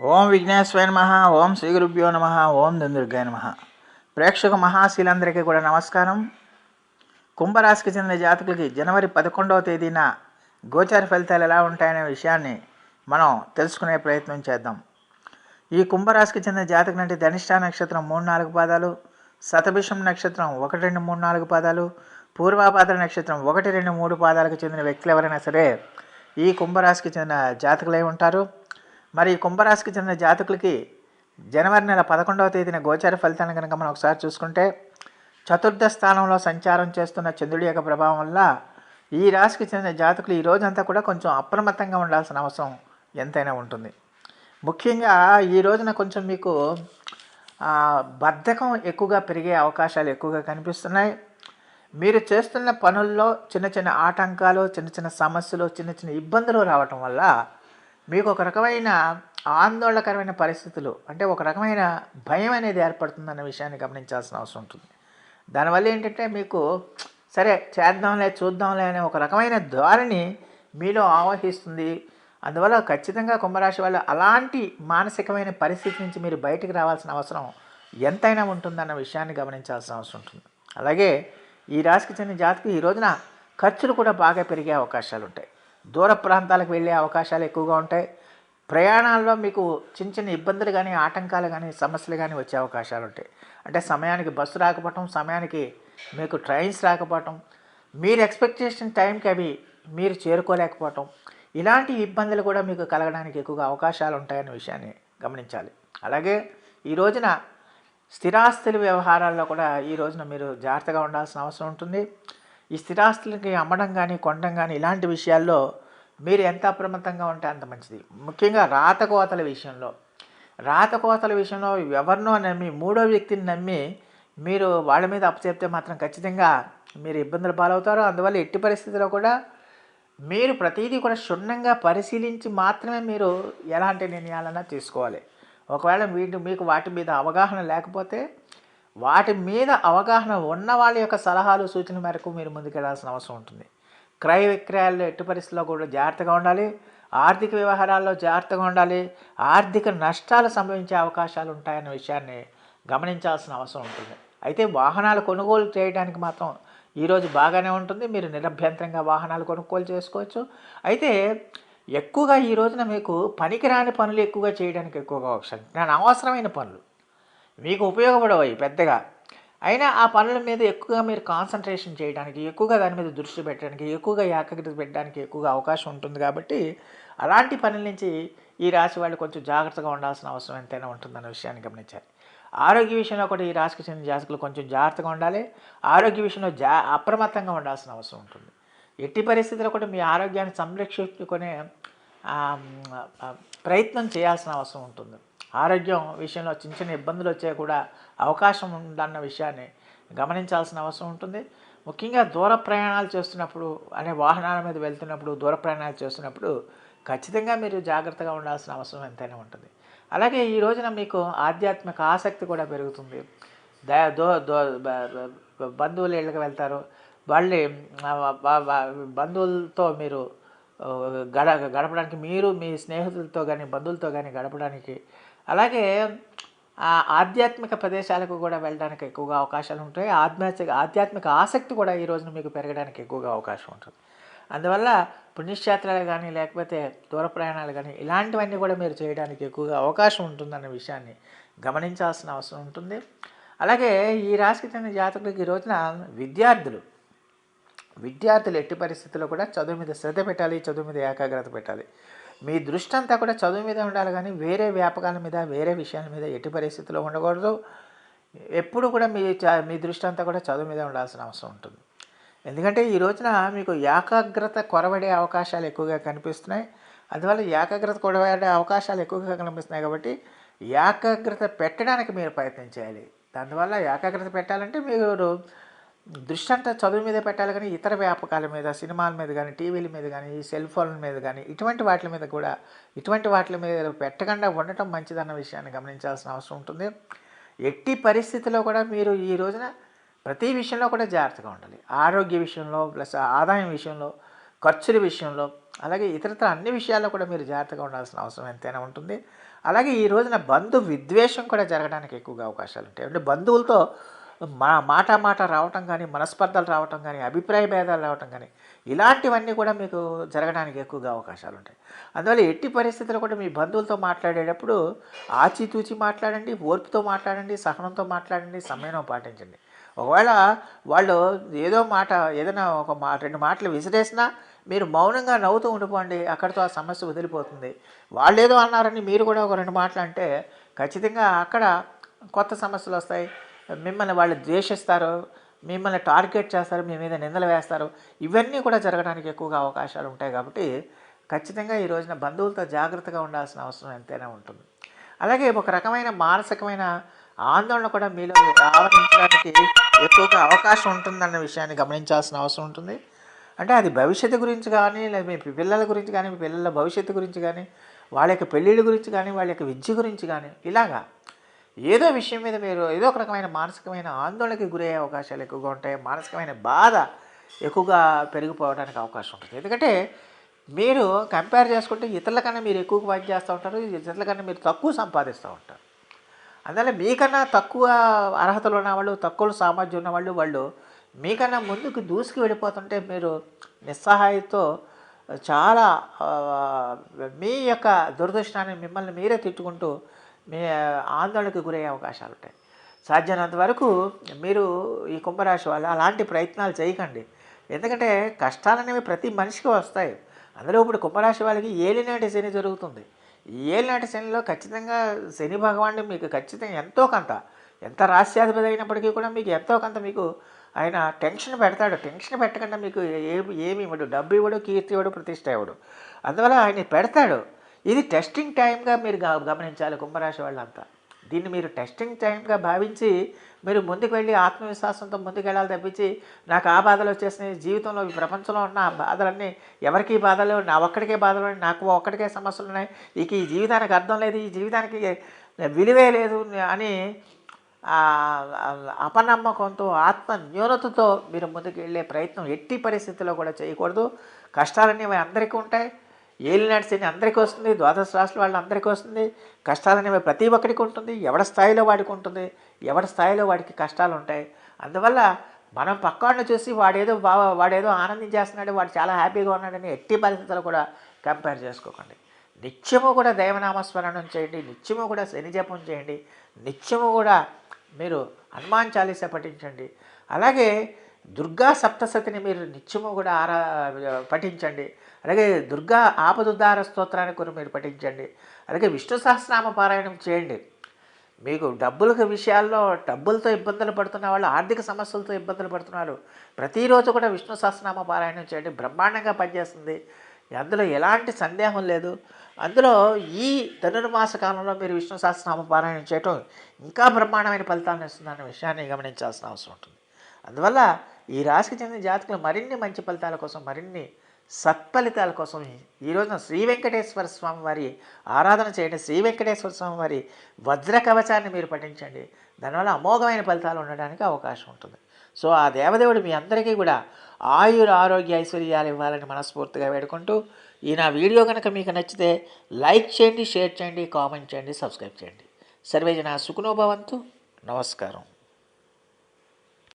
ఓం విఘ్నేశ్వర నమ ఓం శ్రీ గురుభ్యో నమ ఓం దుందుర్గాయ నమ. ప్రేక్షక మహాశీలందరికీ కూడా నమస్కారం. కుంభరాశికి చెందిన జాతకులకి జనవరి పదకొండవ తేదీన గోచార ఫలితాలు ఎలా ఉంటాయనే విషయాన్ని మనం తెలుసుకునే ప్రయత్నం చేద్దాం. ఈ కుంభరాశికి చెందిన జాతకులు అంటే ధనిష్ట నక్షత్రం మూడు నాలుగు పాదాలు శతభిషం నక్షత్రం ఒకటి రెండు మూడు నాలుగు పాదాలు పూర్వాపాద నక్షత్రం ఒకటి రెండు మూడు పాదాలకు చెందిన వ్యక్తులు ఎవరైనా సరే ఈ కుంభరాశికి చెందిన జాతకులై ఉంటారు. మరి కుంభరాశికి చెందిన జాతకులకి జనవరి నెల పదకొండవ తేదీన గోచార ఫలితాలను కనుక మనం ఒకసారి చూసుకుంటే చతుర్థ స్థానంలో సంచారం చేస్తున్న చంద్రుడి యొక్క ప్రభావం వల్ల ఈ రాశికి చెందిన జాతకులు ఈ రోజంతా కూడా కొంచెం అప్రమత్తంగా ఉండాల్సిన అవసరం ఎంతైనా ఉంటుంది. ముఖ్యంగా ఈ రోజున కొంచెం మీకు బద్ధకం ఎక్కువగా పెరిగే అవకాశాలు ఎక్కువగా కనిపిస్తున్నాయి. మీరు చేస్తున్న పనుల్లో చిన్న చిన్న ఆటంకాలు చిన్న చిన్న సమస్యలు చిన్న చిన్న ఇబ్బందులు రావటం వల్ల మీకు ఒక రకమైన ఆందోళనకరమైన పరిస్థితులు అంటే ఒక రకమైన భయం అనేది ఏర్పడుతుందన్న విషయాన్ని గమనించాల్సిన అవసరం ఉంటుంది. దానివల్ల ఏంటంటే మీకు సరే చేద్దాంలే చూద్దాంలే అనే ఒక రకమైన ధోరణి మీలో ఆవహిస్తుంది. అందువల్ల ఖచ్చితంగా కుంభరాశి వాళ్ళు అలాంటి మానసికమైన పరిస్థితి నుంచి మీరు బయటికి రావాల్సిన అవసరం ఎంతైనా ఉంటుందన్న విషయాన్ని గమనించాల్సిన అవసరం ఉంటుంది. అలాగే ఈ రాశికి చెందిన జాతికి ఈ రోజున ఖర్చులు కూడా బాగా పెరిగే అవకాశాలు ఉంటాయి దూర ప్రాంతాలకు వెళ్ళే అవకాశాలు ఎక్కువగా ఉంటాయి. ప్రయాణాల్లో మీకు చిన్న చిన్న ఇబ్బందులు కానీ ఆటంకాలు కానీ సమస్యలు కానీ వచ్చే అవకాశాలు ఉంటాయి. అంటే సమయానికి బస్సు రాకపోవటం సమయానికి మీకు ట్రైన్స్ రాకపోవటం మీరు ఎక్స్పెక్ట్ చేసిన టైంకి అవి మీరు చేరుకోలేకపోవటం ఇలాంటి ఇబ్బందులు కూడా మీకు కలగడానికి ఎక్కువగా అవకాశాలు ఉంటాయనే విషయాన్ని గమనించాలి. అలాగే ఈ రోజున స్థిరాస్తుల వ్యవహారాల్లో కూడా ఈ రోజున మీరు జాగ్రత్తగా ఉండాల్సిన అవసరం ఉంటుంది. ఈ స్థిరాస్తులకి అమ్మడం కానీ కొనడం కానీ ఇలాంటి విషయాల్లో మీరు ఎంత అప్రమత్తంగా ఉంటే అంత మంచిది. ముఖ్యంగా రాతకోతల విషయంలో. రాతకోతల విషయంలో ఎవరినో నమ్మి మూడో వ్యక్తిని నమ్మి మీరు వాళ్ళ మీద అప్పచెప్తే మాత్రం ఖచ్చితంగా మీరు ఇబ్బందులు పాలవుతారు. అందువల్ల ఎట్టి పరిస్థితిలో కూడా మీరు ప్రతిదీ కూడా క్షుణ్ణంగా పరిశీలించి మాత్రమే మీరు ఎలాంటి నిర్ణయాలన్నా తీసుకోవాలి. ఒకవేళ వీటి మీకు వాటి మీద అవగాహన లేకపోతే వాటి మీద అవగాహన ఉన్న వాళ్ళ యొక్క సలహాలు సూచనల మేరకు మీరు ముందుకెళ్ళాల్సిన అవసరం ఉంటుంది. క్రయ విక్రయాల్లో ఎట్టి పరిస్థితుల్లో కూడా జాగ్రత్తగా ఉండాలి. ఆర్థిక వ్యవహారాల్లో జాగ్రత్తగా ఉండాలి. ఆర్థిక నష్టాలు సంభవించే అవకాశాలు ఉంటాయన్న విషయాన్ని గమనించాల్సిన అవసరం ఉంటుంది. అయితే వాహనాలు కొనుగోలు చేయడానికి మాత్రం ఈరోజు బాగానే ఉంటుంది. మీరు నిరభ్యంతరంగా వాహనాలు కొనుగోలు చేసుకోవచ్చు. అయితే ఎక్కువగా ఈ రోజున మీకు పనికిరాని పనులు ఎక్కువగా చేయడానికి ఎక్కువగా అవకాశం. నేను అవసరమైన పనులు. మీకు ఉపయోగపడవు పెద్దగా. అయినా ఆ పనుల మీద ఎక్కువగా మీరు కాన్సన్ట్రేషన్ చేయడానికి ఎక్కువగా దాని మీద దృష్టి పెట్టడానికి ఎక్కువగా ఏకాగ్రత పెట్టడానికి ఎక్కువగా అవకాశం ఉంటుంది కాబట్టి అలాంటి పనుల నుంచి ఈ రాశి వాళ్ళు కొంచెం జాగ్రత్తగా ఉండాల్సిన అవసరం ఎంతైనా ఉంటుందన్న విషయాన్ని గమనించాలి. ఆరోగ్య విషయంలో కూడా ఈ రాశికి చెందిన జాతకులు కొంచెం జాగ్రత్తగా ఉండాలి. ఆరోగ్య విషయంలో జా అప్రమత్తంగా ఉండాల్సిన అవసరం ఉంటుంది. ఎట్టి పరిస్థితుల్లో కూడా మీ ఆరోగ్యాన్ని సంరక్షించుకునే ప్రయత్నం చేయాల్సిన అవసరం ఉంటుంది. ఆరోగ్యం విషయంలో చిన్న చిన్న ఇబ్బందులు వచ్చే కూడా అవకాశం ఉందన్న విషయాన్ని గమనించాల్సిన అవసరం ఉంటుంది. ముఖ్యంగా దూర ప్రయాణాలు చేస్తున్నప్పుడు అనే వాహనాల మీద వెళ్తున్నప్పుడు దూర ప్రయాణాలు చేస్తున్నప్పుడు ఖచ్చితంగా మీరు జాగ్రత్తగా ఉండాల్సిన అవసరం ఎంతైనా ఉంటుంది. అలాగే ఈ రోజున మీకు ఆధ్యాత్మిక ఆసక్తి కూడా పెరుగుతుంది. దో దో బంధువులు ఇళ్ళకి వెళ్తారు. వాళ్ళే బంధువులతో మీరు గడ గడపడానికి మీరు మీ స్నేహితులతో కానీ బంధువులతో కానీ గడపడానికి అలాగే ఆధ్యాత్మిక ప్రదేశాలకు కూడా వెళ్ళడానికి ఎక్కువగా అవకాశాలు ఉంటాయి. ఆధ్యాత్మిక ఆధ్యాత్మిక ఆసక్తి కూడా ఈ రోజున మీకు పెరగడానికి ఎక్కువగా అవకాశం ఉంటుంది. అందువల్ల పుణ్యక్షేత్రాలు కానీ లేకపోతే దూర ప్రయాణాలు కానీ ఇలాంటివన్నీ కూడా మీరు చేయడానికి ఎక్కువగా అవకాశం ఉంటుందన్న విషయాన్ని గమనించాల్సిన అవసరం ఉంటుంది. అలాగే ఈ రాశికి చెందిన జాతకులకు ఈ రోజున విద్యార్థులు విద్యార్థులు ఎట్టి పరిస్థితుల్లో కూడా చదువు మీద శ్రద్ధ పెట్టాలి చదువు మీద ఏకాగ్రత పెట్టాలి. మీ దృష్టి అంతా కూడా చదువు మీద ఉండాలి కానీ వేరే వ్యాపకాల మీద వేరే విషయాల మీద ఎట్టి పరిస్థితుల్లో ఉండకూడదు. ఎప్పుడు కూడా మీ చ- మీ దృష్టి అంతా కూడా చదువు మీద ఉండాల్సిన అవసరం ఉంటుంది. ఎందుకంటే ఈ రోజున మీకు ఏకాగ్రత కొరవడే అవకాశాలు ఎక్కువగా కనిపిస్తున్నాయి. అందువల్ల ఏకాగ్రత కొరవడే అవకాశాలు ఎక్కువగా కనిపిస్తున్నాయి కాబట్టి ఏకాగ్రత పెట్టడానికి మీరు ప్రయత్నం చేయాలి. దానివల్ల ఏకాగ్రత పెట్టాలంటే మీరు దృష్టి అంతా చదువు మీద పెట్టాలి కానీ ఇతర వ్యాపకాల మీద సినిమాల మీద కానీ టీవీల మీద కానీ ఈ సెల్ ఫోన్ల మీద కానీ ఇటువంటి వాటి మీద కూడా ఇటువంటి వాటి మీద పెట్టకుండా ఉండటం మంచిదన్న విషయాన్ని గమనించాల్సిన అవసరం ఉంటుంది. ఎట్టి పరిస్థితిలో కూడా మీరు ఈ రోజున ప్రతి విషయంలో కూడా జాగ్రత్తగా ఉండాలి. ఆరోగ్య విషయంలో ప్లస్ ఆదాయం విషయంలో ఖర్చుల విషయంలో అలాగే ఇతరతర అన్ని విషయాల్లో కూడా మీరు జాగ్రత్తగా ఉండాల్సిన అవసరం ఎంతైనా ఉంటుంది. అలాగే ఈ రోజున బంధు విద్వేషం కూడా జరగడానికి ఎక్కువగా అవకాశాలు ఉంటాయి. అంటే బంధువులతో మా మాట మాట రావటం కానీ మనస్పర్ధలు రావటం కానీ అభిప్రాయ భేదాలు రావటం కానీ ఇలాంటివన్నీ కూడా మీకు జరగడానికి ఎక్కువగా అవకాశాలు ఉంటాయి. అందువల్ల ఎట్టి పరిస్థితుల్లో కూడా మీ బంధువులతో మాట్లాడేటప్పుడు ఆచితూచి మాట్లాడండి ఓర్పుతో మాట్లాడండి సహనంతో మాట్లాడండి సమయం పాటించండి. ఒకవేళ వాళ్ళు ఏదో మాట ఏదైనా ఒక మా రెండు మాటలు విసిరేసినా మీరు మౌనంగా నవ్వుతూ ఉండిపోండి అక్కడితో ఆ సమస్య వదిలిపోతుంది. వాళ్ళు ఏదో అన్నారని మీరు కూడా ఒక రెండు మాటలు అంటే ఖచ్చితంగా అక్కడ కొత్త సమస్యలు వస్తాయి. మిమ్మల్ని వాళ్ళు ద్వేషిస్తారు మిమ్మల్ని టార్గెట్ చేస్తారు మీ మీద నిందలు వేస్తారు ఇవన్నీ కూడా జరగడానికి ఎక్కువగా అవకాశాలు ఉంటాయి కాబట్టి ఖచ్చితంగా ఈ రోజున బంధువులతో జాగ్రత్తగా ఉండాల్సిన అవసరం ఎంతైనా ఉంటుంది. అలాగే ఒక రకమైన మానసికమైన ఆందోళన కూడా మీలో ఆవరించడానికి ఎక్కువగా అవకాశం ఉంటుందన్న విషయాన్ని గమనించాల్సిన అవసరం ఉంటుంది. అంటే అది భవిష్యత్తు గురించి కానీ లేదా మీ పిల్లల గురించి కానీ మీ పిల్లల భవిష్యత్తు గురించి కానీ వాళ్ళ యొక్క పెళ్ళిళ్ళ గురించి కానీ వాళ్ళ యొక్క విద్య గురించి కానీ ఇలాగా ఏదో విషయం మీద మీరు ఏదో ఒక రకమైన మానసికమైన ఆందోళనకి గురయ్యే అవకాశాలు ఎక్కువగా ఉంటాయి మానసికమైన బాధ ఎక్కువగా పెరిగిపోవడానికి అవకాశం ఉంటుంది. ఎందుకంటే మీరు కంపేర్ చేసుకుంటే ఇతరుల కన్నా మీరు ఎక్కువ పని చేస్తూ ఉంటారు ఇతరుల కన్నా మీరు తక్కువ సంపాదిస్తూ ఉంటారు. అందువల్ల మీకన్నా తక్కువ అర్హతలు ఉన్నవాళ్ళు తక్కువ సామర్థ్యం ఉన్నవాళ్ళు వాళ్ళు మీకన్నా ముందుకు దూసుకు వెళ్ళిపోతుంటే మీరు నిస్సహాయంతో చాలా మీ యొక్క దురదృష్టాన్ని మిమ్మల్ని మీరే తిట్టుకుంటూ మీ ఆందోళనకు గురయ్యే అవకాశాలు ఉంటాయి సాధ్యమైనంత వరకు మీరు ఈ కుంభరాశి వాళ్ళు అలాంటి ప్రయత్నాలు చేయకండి. ఎందుకంటే కష్టాలు అనేవి ప్రతి మనిషికి వస్తాయి. అందులో ఇప్పుడు కుంభరాశి వాళ్ళకి ఏలినాటి శని జరుగుతుంది. ఈ ఏలినాటి శనిలో ఖచ్చితంగా శని భగవాన్ని మీకు ఖచ్చితంగా ఎంతో కొంత ఎంత రాస్యాధిపతి అయినప్పటికీ కూడా మీకు ఎంతో కొంత మీకు ఆయన టెన్షన్ పెడతాడు. టెన్షన్ పెట్టకుండా మీకు ఏమి ఏమి ఇవ్వడు. డబ్బు ఇవ్వడు కీర్తి ఇవ్వడు ప్రతిష్ట ఇవ్వడు. అందువల్ల ఆయన పెడతాడు. ఇది టెస్టింగ్ టైంగా మీరు గమనించాలి కుంభరాశి వాళ్ళంతా. దీన్ని మీరు టెస్టింగ్ టైంగా భావించి మీరు ముందుకు వెళ్ళి ఆత్మవిశ్వాసంతో ముందుకు వెళ్ళాలి తప్పించి నాకు ఆ బాధలు వచ్చేసినాయి జీవితంలో ఈ ప్రపంచంలో ఉన్న ఆ బాధలన్నీ ఎవరికి బాధలు నా ఒక్కడికే బాధలు నాకు ఒక్కడికే సమస్యలు ఉన్నాయి. ఇక ఈ జీవితానికి అర్థం లేదు ఈ జీవితానికి విలువే లేదు అని అపనమ్మకంతో ఆత్మ న్యూనతతో మీరు ముందుకు వెళ్ళే ప్రయత్నం ఎట్టి పరిస్థితుల్లో కూడా చేయకూడదు. కష్టాలన్నీ అందరికీ ఉంటాయి. ఏలినాటి శని అందరికీ వస్తుంది ద్వాదశ రాశుల వాళ్ళందరికీ వస్తుంది వస్తుంది కష్టాలనేవి ప్రతి ఒక్కరికి ఉంటుంది ఎవడి స్థాయిలో వాడికి ఉంటుంది ఎవడి స్థాయిలో వాడికి కష్టాలు ఉంటాయి. అందువల్ల మనం పక్కవాడిని చూసి వాడేదో బాగా వాడేదో ఆనందం చేస్తున్నాడు వాడు చాలా హ్యాపీగా ఉన్నాడని ఎట్టి పరిస్థితులు కూడా కంపేర్ చేసుకోకండి. నిత్యము కూడా దైవనామస్మరణం చేయండి నిత్యము కూడా శని జపం చేయండి నిత్యము కూడా మీరు హనుమాన్ చాలీస పఠించండి. అలాగే దుర్గా సప్తశతిని మీరు నిత్యము కూడా ఆరా పఠించండి. అలాగే దుర్గా ఆపదుద్దార స్తోత్రాన్ని కూడా మీరు పఠించండి. అలాగే విష్ణు సహస్రనామ పారాయణం చేయండి. మీకు డబ్బులకు విషయాల్లో డబ్బులతో ఇబ్బందులు పడుతున్న వాళ్ళు ఆర్థిక సమస్యలతో ఇబ్బందులు పడుతున్నారు. ప్రతిరోజు కూడా విష్ణు సహస్రనామ పారాయణం చేయండి. బ్రహ్మాండంగా పనిచేస్తుంది. అందులో ఎలాంటి సందేహం లేదు. అందులో ఈ ధనుర్మాస కాలంలో మీరు విష్ణు సహస్రనామ పారాయణం చేయటం ఇంకా బ్రహ్మాండమైన ఫలితాలను ఇస్తుందన్న విషయాన్ని గమనించాల్సిన అవసరం ఉంటుంది. అందువల్ల ఈ రాశికి చెందిన జాతకులు మరిన్ని మంచి ఫలితాల కోసం మరిన్ని సత్ఫలితాల కోసం ఈ రోజున శ్రీ వెంకటేశ్వర స్వామి వారి ఆరాధన చేయండి. శ్రీ వెంకటేశ్వర స్వామి వారి వజ్ర కవచాన్ని మీరు పఠించండి. దానివల్ల అమోఘమైన ఫలితాలు ఉండడానికి అవకాశం ఉంటుంది. సో ఆ దేవదేవుడు మీ అందరికీ కూడా ఆయుర ఆరోగ్య ఐశ్వర్యాలు ఇవ్వాలని మనస్ఫూర్తిగా వేడుకుంటూ ఈ నా వీడియో కనుక మీకు నచ్చితే లైక్ చేయండి షేర్ చేయండి కామెంట్ చేయండి సబ్స్క్రైబ్ చేయండి. సర్వేజన సుఖనోభవంతు నమస్కారం.